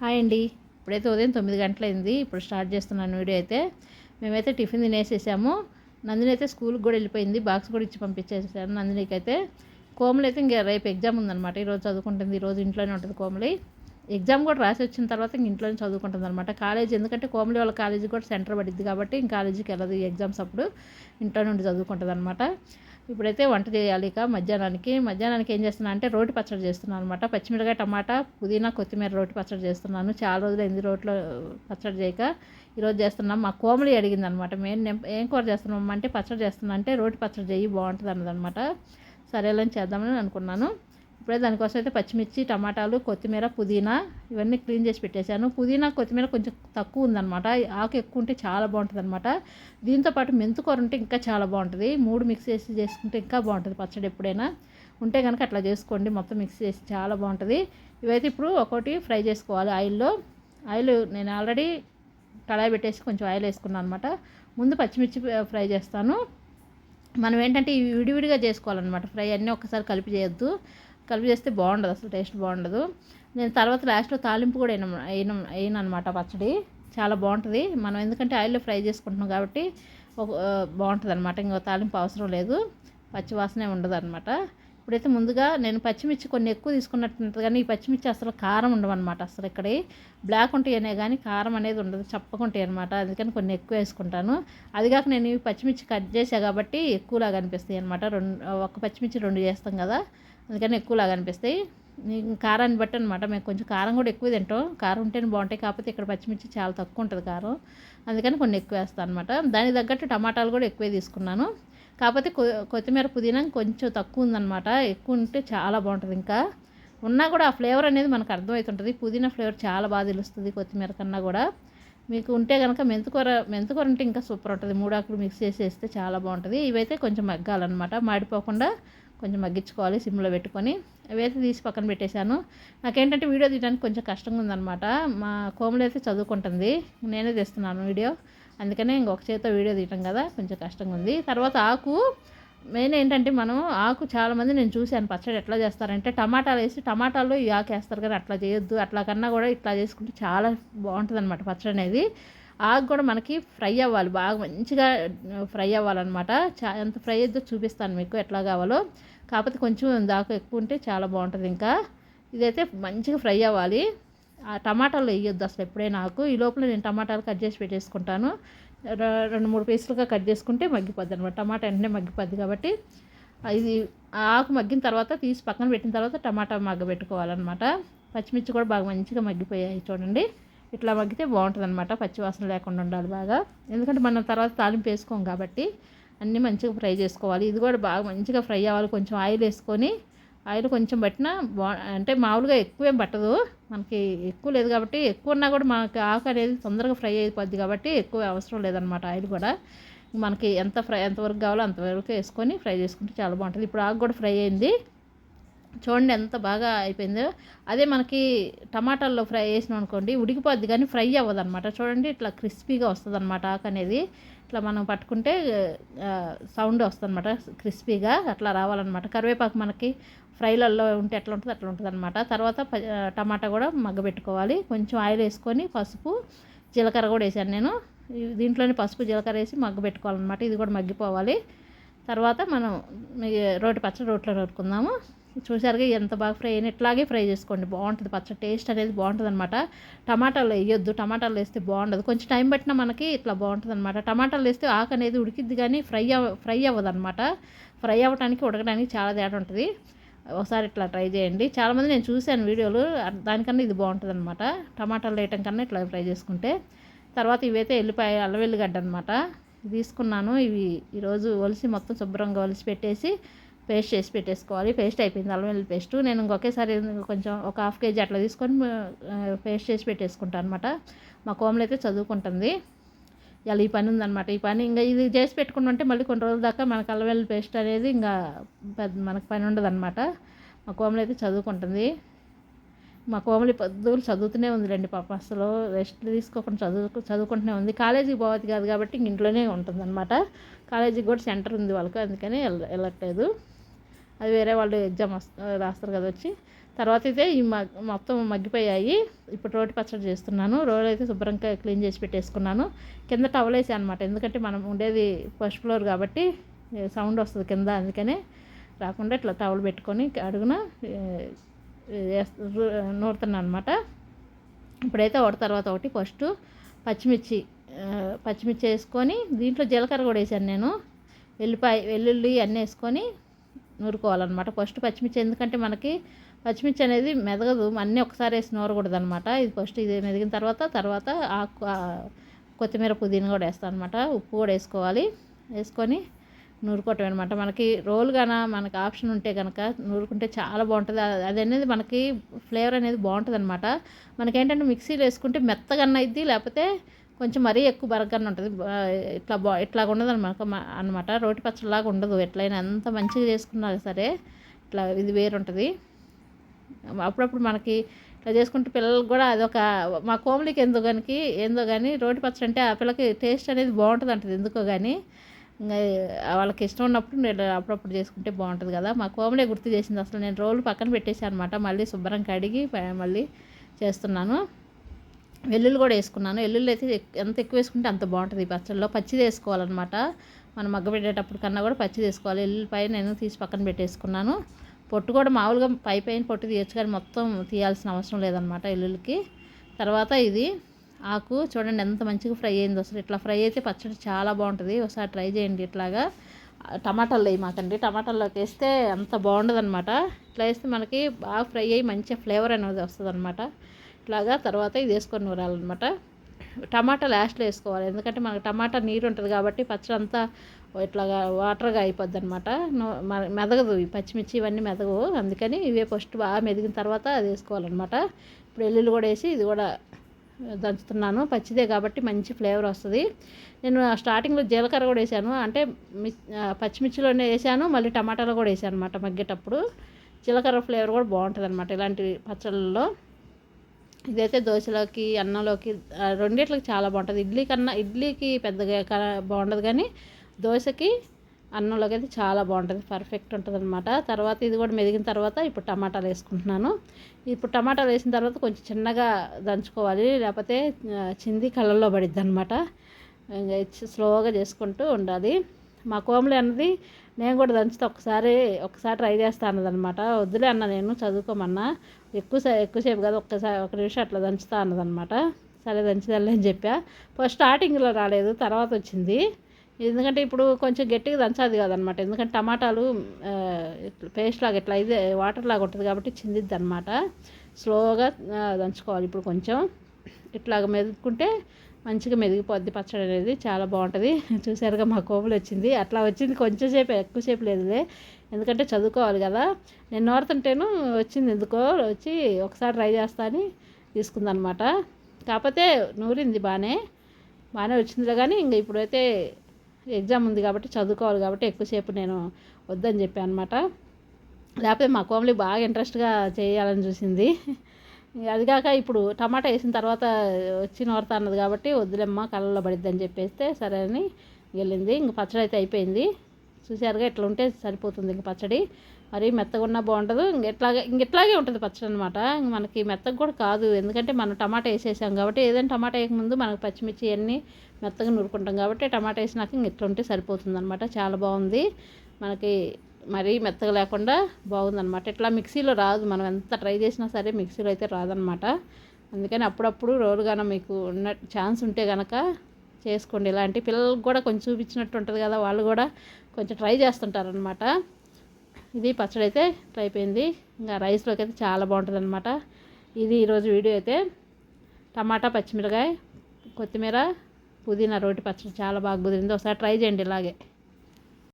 Hi అండి. ఇప్పుడైతే ఉదయం తొమ్మిది గంటలైంది. ఇప్పుడు స్టార్ట్ చేస్తున్నాను వీడియో అయితే. మేమైతే టిఫిన్ తినేసేసాము. నందిని అయితే స్కూల్కి కూడా వెళ్ళిపోయింది. బాక్స్ కూడా ఇచ్చి పంపించేసాను నందినికి అయితే కోమలి అయితే ఇంకా రేపు ఎగ్జామ్ ఉందన్నమాట. ఈరోజు చదువుకుంటుంది. ఈరోజు ఇంట్లోనే ఉంటుంది కోమలి. ఎగ్జామ్ కూడా రాసి వచ్చిన తర్వాత ఇంక ఇంట్లోనే చదువుకుంటుంది అనమాట కాలేజ్ ఎందుకంటే కోమలి వాళ్ళ కాలేజీ కూడా సెంటర్ పడిద్ది కాబట్టి ఇంక కాలేజీకి వెళ్ళదు ఎగ్జామ్స్ అప్పుడు. ఇంట్లో నుండి చదువుకుంటుంది అనమాట ఇప్పుడైతే వంట చేయాలి ఇక మధ్యాహ్నానికి. మధ్యాహ్నానికి ఏం చేస్తున్నా అంటే రోటి పచ్చడి చేస్తున్నాను అనమాట పచ్చిమిరకాయ టమాటా పుదీనా కొత్తిమీర రోటి పచ్చడి చేస్తున్నాను. చాలా రోజులు ఎన్ని రోట్లో పచ్చడి చేయక. ఈరోజు చేస్తున్నాం. మా కోమలి అడిగింది అనమాట మేము ఏం కూర చేస్తున్నాం? అంటే పచ్చడి చేస్తున్నా అంటే రోటి పచ్చడి చేయి బాగుంటుంది అన్నదనమాట సరేలని చేద్దామని అనుకున్నాను. ఇప్పుడే దానికోసం అయితే పచ్చిమిర్చి టమాటాలు కొత్తిమీర పుదీనా ఇవన్నీ క్లీన్ చేసి పెట్టేశాను. పుదీనా కొత్తిమీర కొంచెం తక్కువ ఉందన్నమాట. ఆకు ఎక్కువ ఉంటే చాలా బాగుంటుంది అనమాట దీంతో పాటు మెంతుకూర ఉంటే ఇంకా చాలా బాగుంటుంది. మూడు మిక్స్ చేసి చేసుకుంటే ఇంకా బాగుంటుంది పచ్చడి ఎప్పుడైనా. ఉంటే కనుక అట్లా చేసుకోండి. మొత్తం మిక్స్ చేసి చాలా బాగుంటుంది. ఇవైతే ఇప్పుడు ఒకటి ఫ్రై చేసుకోవాలి ఆయిల్లో. ఆయిల్ నేను ఆల్రెడీ కళాయి పెట్టేసి కొంచెం ఆయిల్ వేసుకున్నాను అనమాట ముందు పచ్చిమిర్చి ఫ్రై చేస్తాను. మనం ఏంటంటే ఇవి విడివిడిగా చేసుకోవాలన్నమాట. ఫ్రై అన్నీ ఒక్కసారి కలిపి చేయొద్దు. కలిపి చేస్తే బాగుండదు అసలు టేస్ట్ బాగుండదు. నేను తర్వాత లాస్ట్లో తాలింపు కూడా అయిన అయిన అయిన అనమాట పచ్చడి. చాలా బాగుంటుంది. మనం ఎందుకంటే ఆయిల్లో ఫ్రై చేసుకుంటున్నాం కాబట్టి ఒక బాగుంటుంది అనమాట ఇంకో తాలింపు అవసరం లేదు. పచ్చి వాసనే ఉండదు అనమాట ఇప్పుడైతే ముందుగా నేను పచ్చిమిర్చి కొన్ని ఎక్కువ తీసుకున్నట్టు కానీ ఈ పచ్చిమిర్చి అసలు కారం ఉండవు అనమాట అసలు ఇక్కడ బ్లాక్ ఉంటాయనే కానీ కారం అనేది ఉండదు చప్పకుంటాయి అనమాట అందుకని కొన్ని ఎక్కువ వేసుకుంటాను. అది కాక నేను ఈ పచ్చిమిర్చి కట్ చేసా కాబట్టి ఎక్కువలాగా అనిపిస్తాయి అనమాట రెండు ఒక పచ్చిమిర్చి రెండు చేస్తాం కదా. అందుకని ఎక్కువలాగా అనిపిస్తాయి. కారాన్ని బట్టి అనమాట మేము కొంచెం కారం కూడా ఎక్కువ తింటాం. కారం ఉంటేనే బాగుంటాయి. కాకపోతే ఇక్కడ పచ్చిమిర్చి చాలా తక్కువ ఉంటుంది కారం. అందుకని కొన్ని ఎక్కువ వేస్తాను అనమాట దానికి తగ్గట్టు టమాటాలు కూడా ఎక్కువే తీసుకున్నాను. కాకపోతే కొత్తిమీర పుదీనా కొంచెం తక్కువ ఉందన్నమాట. ఎక్కువ ఉంటే చాలా బాగుంటుంది ఇంకా. ఉన్నా కూడా ఆ ఫ్లేవర్ అనేది మనకు అర్థమవుతుంటుంది. పుదీనా ఫ్లేవర్ చాలా బాగా తెలుస్తుంది కొత్తిమీర కన్నా కూడా. మీకు ఉంటే కనుక మెంతుకూర మెంతుకూర ఉంటే ఇంకా సూపర్ ఉంటుంది. మూడాకులు మిక్స్ చేసి వేస్తే చాలా బాగుంటుంది. ఇవైతే కొంచెం మగ్గాలన్నమాట. మాడిపోకుండా కొంచెం మగ్గించుకోవాలి సిమ్లో పెట్టుకొని. వేసి తీసి పక్కన పెట్టేశాను. నాకేంటంటే వీడియో తీయడానికి కొంచెం కష్టంగా ఉందన్నమాట. మా కోమలు అయితే చదువుకుంటుంది. నేనే తీస్తున్నాను వీడియో. అందుకనే ఇంకొక చేతితో వీడియో తీయటం కదా కొంచెం కష్టంగా ఉంది. తర్వాత ఆకు. మెయిన్ ఏంటంటే మనం ఆకు చాలామంది నేను చూశాను. పచ్చడి ఎట్లా చేస్తారంటే టమాటాలు వేసి టమాటాలు ఈ ఆకు వేస్తారు కానీ అట్లా చేయొద్దు. అట్లా కన్నా కూడా ఇట్లా చేసుకుంటే చాలా బాగుంటుంది అనమాట పచ్చడి అనేది. ఆకు కూడా మనకి ఫ్రై అవ్వాలి. బాగా మంచిగా ఫ్రై అవ్వాలన్నమాట. చా ఎంత ఫ్రై అయితే చూపిస్తాను మీకు ఎట్లా కావాలో. కాకపోతే కొంచెం దాకా ఎక్కువ ఉంటే చాలా బాగుంటుంది ఇంకా. ఇదైతే మంచిగా ఫ్రై అవ్వాలి. ఆ టమాటాలు వేయొద్దు అసలు ఎప్పుడైనా నాకు ఈ లోపల నేను టమాటాలు కట్ చేసి పెట్టేసుకుంటాను. రెండు మూడు పీసులుగా కట్ చేసుకుంటే మగ్గిపోద్ది అనమాట టమాటా వెంటనే మగ్గిపోద్ది కాబట్టి. ఇది ఆకు మగ్గిన తర్వాత తీసి పక్కన పెట్టిన తర్వాత టమాటా మగ్గ పెట్టుకోవాలన్నమాట పచ్చిమిర్చి కూడా బాగా మంచిగా మగ్గిపోయాయి చూడండి. ఇట్లా మగ్గితే బాగుంటుంది అనమాట పచ్చివాసన లేకుండా ఉండాలి బాగా. ఎందుకంటే మనం తర్వాత తాలింపు వేసుకోం కాబట్టి అన్నీ మంచిగా ఫ్రై చేసుకోవాలి. ఇది కూడా బాగా మంచిగా ఫ్రై అవ్వాలి. కొంచెం ఆయిల్ వేసుకొని ఆయిల్ కొంచెం పట్టినా బా అంటే మామూలుగా ఎక్కువేం పట్టదు. మనకి ఎక్కువ లేదు కాబట్టి ఎక్కువ ఉన్నా కూడా మనకి ఆకు అనేది తొందరగా ఫ్రై అయిపోద్ది కాబట్టి ఎక్కువ అవసరం లేదనమాట ఆయిల్ కూడా. మనకి ఎంత ఫ్రై ఎంతవరకు కావాలో అంతవరకు వేసుకొని ఫ్రై చేసుకుంటే చాలా బాగుంటుంది. ఇప్పుడు ఆకు కూడా ఫ్రై అయింది. చూడండి ఎంత బాగా అయిపోయిందో. అదే మనకి టమాటాల్లో ఫ్రై చేసినాం అనుకోండి ఉడికిపోద్ది కానీ ఫ్రై అవ్వదు అనమాట చూడండి ఇట్లా క్రిస్పీగా వస్తుంది అనమాట ఆకు అనేది. ఇట్లా మనం పట్టుకుంటే సౌండ్ వస్తుంది అనమాట క్రిస్పీగా అట్లా రావాలన్నమాట. కరివేపాకు మనకి ఫ్రైలలో ఉంటే ఎట్లా ఉంటుంది అట్లా ఉంటుంది అనమాట తర్వాత టమాటా కూడా మగ్గబెట్టుకోవాలి. కొంచెం ఆయిల్ వేసుకొని పసుపు జీలకర్ర కూడా వేసాను నేను. దీంట్లోనే పసుపు జీలకర్ర వేసి మగ్గబెట్టుకోవాలన్నమాట. ఇది కూడా మగ్గిపోవాలి. తర్వాత మనం రోటి పచ్చడి రోట్లో నూరుకుందాము. చూసారుగా ఎంత బాగా ఫ్రై అయిన ఇట్లాగే ఫ్రై చేసుకోండి. బాగుంటుంది. పచ్చడి టేస్ట్ అనేది బాగుంటుంది అనమాట టమాటాలు వేయొద్దు. టమాటాలు వేస్తే బాగుండదు. కొంచెం టైం పట్టినా మనకి ఇట్లా బాగుంటుంది అనమాట టమాటాలు వేస్తే ఆకు అనేది ఉడికిద్ది కానీ ఫ్రై అవ ఫ్రై అవ్వదు అనమాట ఫ్రై అవ్వడానికి ఉడకడానికి చాలా తేడా ఉంటుంది. ఒకసారి ఇట్లా ట్రై చేయండి. చాలామంది నేను చూశాను వీడియోలు. దానికన్నా ఇది బాగుంటుంది అనమాట టమాటాలు వేయటం కన్నా ఇట్లా ఫ్రై చేసుకుంటే. తర్వాత ఇవైతే ఎల్లిపాయ అల్లవెల్లిగడ్డ అనమాట తీసుకున్నాను. ఇవి ఈరోజు ఒలిసి మొత్తం శుభ్రంగా ఒలిసి పెట్టేసి పేస్ట్ చేసి పెట్టేసుకోవాలి. పేస్ట్ అయిపోయింది అల్లం వెల్లుల్లి పేస్ట్. నేను ఇంకొకేసారి కొంచెం ఒక హాఫ్ కేజీ అట్లా తీసుకొని పేస్ట్ చేసి పెట్టేసుకుంటాను అనమాట మా కోమలు అయితే చదువుకుంటుంది. ఇలా ఈ పని ఉందన్నమాట. ఈ పని ఇంకా ఇది చేసి పెట్టుకుంటుంటే మళ్ళీ కొన్ని రోజుల దాకా మనకు అల్లం వెల్లుల్లి పేస్ట్ అనేది ఇంకా పెద్ద మనకు పని ఉండదన్నమాట మా కోమలు అయితే చదువుకుంటుంది. మా కోమలి పొద్దులు చదువుతూనే ఉంది రండి పాప. అసలు రెస్ట్ తీసుకోకుండా చదువు చదువుకుంటూనే ఉంది. కాలేజీకి పోవద్దు కాదు కాబట్టి ఇంట్లోనే ఉంటుంది అనమాట కాలేజీకి కూడా సెంటర్ ఉంది వాళ్ళకి. అందుకని వెళ్ళట్లేదు. అది వేరే వాళ్ళు ఎగ్జామ్ రాస్తారు కదా వచ్చి. తర్వాత అయితే ఈ మొత్తం మగ్గిపోయాయి. ఇప్పుడు రోటి పచ్చడి చేస్తున్నాను. రోడ్ అయితే శుభ్రంగా క్లీన్ చేసి పెట్టేసుకున్నాను. కింద టవల్ వేసాను అనమాట ఎందుకంటే మనం ఉండేది ఫస్ట్ ఫ్లోర్ కాబట్టి సౌండ్ వస్తుంది కింద అందుకనే రాకుండా ఇట్లా టవల్ పెట్టుకొని అడుగున నూరుతున్నాను అనమాట ఇప్పుడైతే ఒకటి తర్వాత ఒకటి ఫస్ట్ పచ్చిమిర్చి పచ్చిమిర్చి వేసుకొని దీంట్లో జీలకర్ర కూడా వేసాను నేను. వెల్లిపాయ వెల్లుల్లి అన్నీ వేసుకొని నూరుకోవాలన్నమాట. ఫస్ట్ పచ్చిమిర్చి ఎందుకంటే మనకి పచ్చిమిర్చి అనేది మెదగదు. అన్నీ ఒకసారి వేసి నూరకూడదు అనమాట ఇది ఫస్ట్ ఇది మెదిగిన తర్వాత తర్వాత ఆకు కొత్తిమీర పుదీనా కూడా వేస్తాను అనమాట ఉప్పు కూడా వేసుకోవాలి. వేసుకొని నూరుకోవటం అనమాట మనకి రోల్ కన మనకి ఆప్షన్ ఉంటే కనుక నూరుకుంటే చాలా బాగుంటుంది. అది అనేది మనకి ఫ్లేవర్ అనేది బాగుంటుంది అనమాట మనకేంటంటే మిక్సీలో వేసుకుంటే మెత్తగా అన్నది లేకపోతే కొంచెం మరీ ఎక్కువ బరగన్న ఉంటుంది. ఇట్లా బా ఇట్లా ఉండదు అనమాట అనమాట రోటి పచ్చడిలాగా ఉండదు. ఎట్లయినా ఎంత మంచిగా చేసుకున్నా సరే ఇట్లా ఇది వేరు ఉంటుంది అప్పుడప్పుడు మనకి ఇట్లా చేసుకుంటే పిల్లలకు కూడా అదొక మా కోమలికి ఎందుకు కానీ ఏందో కానీ రోటి పచ్చడి అంటే ఆ పిల్లకి టేస్ట్ అనేది బాగుంటుంది అంటది ఎందుకో కానీ వాళ్ళకి ఇష్టం ఉన్నప్పుడు నేను అప్పుడప్పుడు చేసుకుంటే బాగుంటుంది కదా. మా కోమలే గుర్తు చేసింది. అసలు నేను రోలు పక్కన పెట్టేసాను అనమాట మళ్ళీ శుభ్రం కడిగి మళ్ళీ చేస్తున్నాను. వెల్లుల్లి కూడా వేసుకున్నాను. వెల్లుల్లి అయితే ఎంత ఎక్కువ వేసుకుంటే అంత బాగుంటుంది ఈ పచ్చళ్ళలో. పచ్చిది వేసుకోవాలన్నమాట. మనం మగ్గబెట్టేటప్పుడు కన్నా కూడా పచ్చిది వేసుకోవాలి. వెల్లుల్లిపాయ నేను తీసి పక్కన పెట్టేసుకున్నాను. పొట్టు కూడా మామూలుగా పై పైన పొట్టు తీయచ్చు కానీ మొత్తం తీయాల్సిన అవసరం లేదనమాట వెల్లుల్లికి. తర్వాత ఇది ఆకు చూడండి ఎంత మంచిగా ఫ్రై అయింది అసలు. ఇట్లా ఫ్రై అయితే పచ్చడి చాలా బాగుంటుంది. ఒకసారి ట్రై చేయండి ఇట్లాగా. టమాటాలు వేయి టమాటాల్లోకి వేస్తే అంత బాగుండదు అనమాట ఇట్లా వేస్తే మనకి బాగా ఫ్రై అయ్యి మంచిగా ఫ్లేవర్ అనేది వస్తుంది అనమాట ఇట్లాగా తర్వాత ఇది వేసుకొని నూరాలన్నమాట. టమాటా లాస్ట్లో వేసుకోవాలి. ఎందుకంటే మనకు టమాటా నీరు ఉంటుంది కాబట్టి పచ్చడి అంతా ఇట్లాగా వాటర్గా అయిపోద్ది అనమాట మెదగదు. ఈ పచ్చిమిర్చి ఇవన్నీ మెదగవు. అందుకని ఇవే ఫస్ట్ బాగా మెదిగిన తర్వాత అది వేసుకోవాలన్నమాట. ఇప్పుడు ఎల్లుల్లి కూడా వేసి ఇది కూడా దంచుతున్నాను. పచ్చిదే కాబట్టి మంచి ఫ్లేవర్ వస్తుంది. నేను స్టార్టింగ్లో జీలకర్ర కూడా వేసాను. అంటే పచ్చిమిర్చిలోనే వేసాను. మళ్ళీ టమాటాలో కూడా వేసాను అనమాట మగ్గేటప్పుడు. జీలకర్ర ఫ్లేవర్ కూడా బాగుంటుంది అనమాట ఇలాంటి పచ్చళ్ళలో ఇదైతే దోశలోకి అన్నంలోకి రెండిట్లకి చాలా బాగుంటుంది. ఇడ్లీ కన్నా ఇడ్లీకి పెద్దగా బాగుండదు కానీ దోశకి అన్నంలోకి అయితే చాలా బాగుంటుంది. పర్ఫెక్ట్ ఉంటుంది అనమాట తర్వాత ఇది కూడా మెదిగిన తర్వాత ఇప్పుడు టమాటాలు వేసుకుంటున్నాను. ఇప్పుడు టమాటాలు వేసిన తర్వాత కొంచెం చిన్నగా దంచుకోవాలి. లేకపోతే చింది కళ్ళల్లో పడిద్ది అనమాట స్లోగా చేసుకుంటూ ఉండాలి. మా కోమలి అన్నది నేను కూడా దంచితే ఒకసారి ఒకసారి ట్రై చేస్తా అన్నదనమాట. వద్దులే అన్న నేను చదువుకోమన్నా ఎక్కువ ఎక్కువసేపు కదా ఒక్కసారి ఒక నిమిషం అట్లా దంచుతా అన్నదనమాట. సరే దంచిదల్లే అని చెప్పా. ఫస్ట్ స్టార్టింగ్లో రాలేదు తర్వాత వచ్చింది. ఎందుకంటే ఇప్పుడు కొంచెం గట్టిగా దంచాది కదనమాట. ఎందుకంటే టమాటాలు పేస్ట్ లాగా ఇట్లా ఇది వాటర్ లాగా ఉంటుంది కాబట్టి చిందిద్ది అనమాట స్లోగా దంచుకోవాలి ఇప్పుడు కొంచెం. ఇట్లాగ మెదుక్కుంటే మంచిగా మెదిగిపోద్ది పచ్చడి అనేది చాలా బాగుంటుంది. చూసారుగా మా కోపలు వచ్చింది. అట్లా వచ్చింది కొంచెంసేపు ఎక్కువసేపు లేదులే. ఎందుకంటే చదువుకోవాలి కదా. నేను నోరుతుంటేను వచ్చింది ఎందుకో వచ్చి ఒకసారి ట్రై చేస్తా అని తీసుకుందనమాట. కాకపోతే నూరింది బాగానే. బాగానే వచ్చిందిలే కానీ ఇంక ఇప్పుడైతే ఎగ్జామ్ ఉంది కాబట్టి చదువుకోవాలి కాబట్టి ఎక్కువసేపు నేను వద్దని చెప్పాను అనమాట లేకపోతే మా కోమలి బాగా ఇంట్రెస్ట్గా చేయాలని చూసింది. అది కాక ఇప్పుడు టమాటా వేసిన తర్వాత వచ్చి నోరతా అన్నది కాబట్టి వద్దులేమ్మా కళ్ళలో పడిద్దని చెప్పేస్తే సరే అని వెళ్ళింది. ఇంక పచ్చడి అయితే అయిపోయింది. చూసారుగా ఇట్లా ఉంటే సరిపోతుంది ఇంక పచ్చడి. మరి మెత్తగా ఉన్నా బాగుంటుంది ఇంకెట్లాగే ఇంక ఇట్లాగే ఉంటుంది పచ్చడి అనమాట మనకి మెత్తగా కూడా కాదు. ఎందుకంటే మనం టమాటా వేసేసాం కాబట్టి ఏదైనా టమాటా వేయకముందు మనకు పచ్చిమిర్చి అన్నీ మెత్తగా నూరుకుంటాం కాబట్టి టమాటా వేసినాక ఇంక ఇట్లా ఉంటే సరిపోతుంది అనమాట చాలా బాగుంది. మనకి మరీ మెత్తగా లేకుండా బాగుందనమాట ఇట్లా మిక్సీలో రాదు మనం ఎంత ట్రై చేసినా సరే మిక్సీలో అయితే రాదనమాట అందుకని అప్పుడప్పుడు రోలుగాన మీకు ఉన్న ఛాన్స్ ఉంటే కనుక చేసుకోండి. ఇలాంటి పిల్లలకు కూడా కొంచెం చూపించినట్టు ఉంటుంది కదా వాళ్ళు కూడా కొంచెం ట్రై చేస్తుంటారనమాట ఇది పచ్చడి అయితే అయిపోయింది. ఇంకా రైస్లోకి అయితే చాలా బాగుంటుంది అనమాట ఇది ఈరోజు వీడియో అయితే టమాటా పచ్చిమిరకాయ కొత్తిమీర పుదీనా రోటి పచ్చడి చాలా బాగా కుదిరింది. ఒకసారి ట్రై చేయండి ఇలాగే.